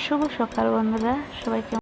শুভ সকাল বন্ধুরা সবাইকে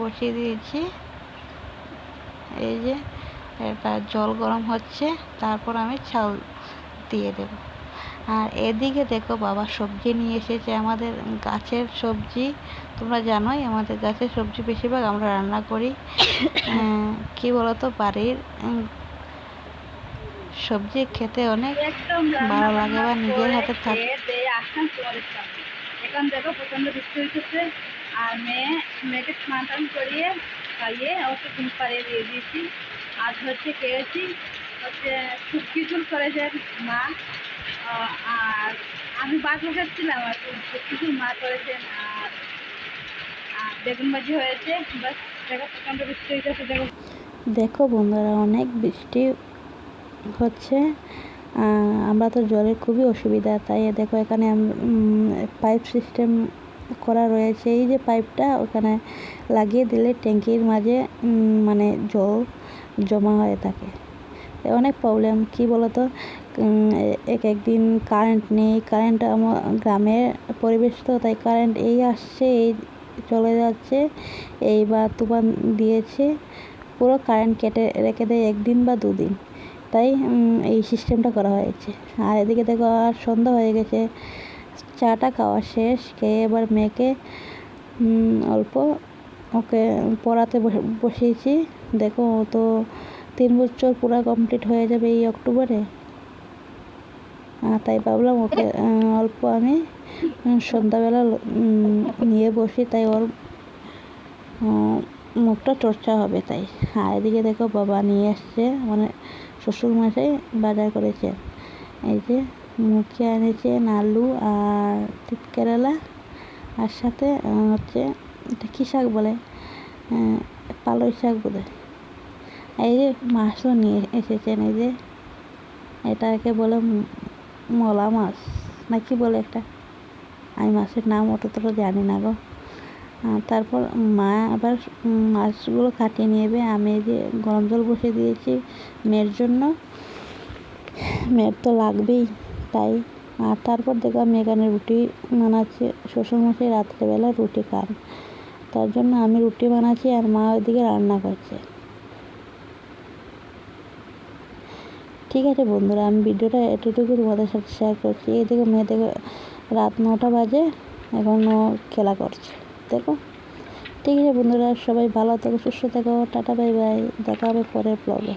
বসিয়ে দিয়েছি। এই যে এটা জল গরম হচ্ছে তারপর আমি চাল দিয়ে দেব। আর এদিকে দেখো বাবা সবজি নিয়ে এসেছে আমাদের গাছের সবজি। তোমরা জানোই আমাদের গাছের সবজি বেশিরভাগ আমরা রান্না করি। কি বলতো বাড়ির সবজি খেতে অনেক ভালো লাগে বা নিজের হাতে থাকে এখন দেখো প্রচণ্ড বৃষ্টি হইতেছে। আর মেয়ে, মেয়েকে স্নান টান করিয়ে খাইয়ে ওকে ঘুম পাড়িয়ে দিয়ে দিয়েছি। আজ হচ্ছে খেয়েছি হচ্ছে শুটকি ঝুল করেছে মা। আর আমি বাদ বসাচ্ছিলাম আর শুটকি ঝুল মা করেছেন। আর বেগুন ভাজি হয়েছে। বাস, দেখো, প্রচণ্ড বৃষ্টি হইতেছে, দেখো। দেখো বন্ধুরা, অনেক বৃষ্টি হচ্ছে। আমরা তো জলের খুবই অসুবিধা, তাই দেখো এখানে পাইপ সিস্টেম করা রয়েছে। এই যে পাইপটা ওখানে লাগিয়ে দিলে ট্যাঙ্কির মাঝে মানে জল জমা হয়ে থাকে। অনেক প্রবলেম কী বলতো? এক একদিন কারেন্ট নেই কারেন্ট আমার গ্রামের পরিবেশ তো, তাই কারেন্ট এই আসছে, এই চলে যাচ্ছে, এইবার তুফান দিয়েছে। পুরো কারেন্ট কেটে রেখে দেয় একদিন বা দুদিন। তাই এই সিস্টেমটা করা হয়েছে। আর এদিকে দেখো, আর সন্ধ্যা হয়ে গেছে। চাটা খাওয়া শেষ, খেয়ে এবার মেয়েকে অল্প ওকে পড়াতে বসিয়েছি। দেখো তো তিন বছর পুরো কমপ্লিট হয়ে যাবে এই অক্টোবরে। তাই ভাবলাম ওকে অল্প আমি সন্ধ্যাবেলা নিয়ে বসি। তাই ওর মুখটা চর্চা হবে তাই। আর এদিকে দেখো বাবা নিয়ে আসছে মানে শ্বশুর মশাই বাজার করেছে। এই যে মুখে এনেছেন আলু আর তিত কেরালা আর সাথে হচ্ছে এটা কী শাক বলে? পালই শাক বলে এই যে মাছও নিয়ে এসেছেন, এই যে এটাকে বলে মলা মাছ। না কি বলে একটা? আমি মাছের নাম অত তো জানি না গো। তারপর মা আবার মাছগুলো কাটিয়ে নেবে। আমি যে গরম জল বসে দিয়েছি মেয়ের জন্য। মেয়ের তো লাগবেই, তাই। আর তারপর দেখো আমি এখানে রুটি বানাচ্ছি। শ্বশুরমশাই রাত্রেবেলা রুটি খান। তার জন্য আমি রুটি বানাচ্ছি আর মা ওইদিকে রান্না করছে। ঠিক আছে বন্ধুরা, আমি ভিডিওটা এতটুকু তোমাদের সাথে শেয়ার করছি। এদিকে মেয়ে দেখো রাত নটা বাজে এখনও খেলা করছে। দেখো। ঠিক আছে বন্ধুরা, সবাই ভালো থেকো, সুস্থ থেকো, টাটা, বাই বাই। দেখা হবে পরের ব্লগে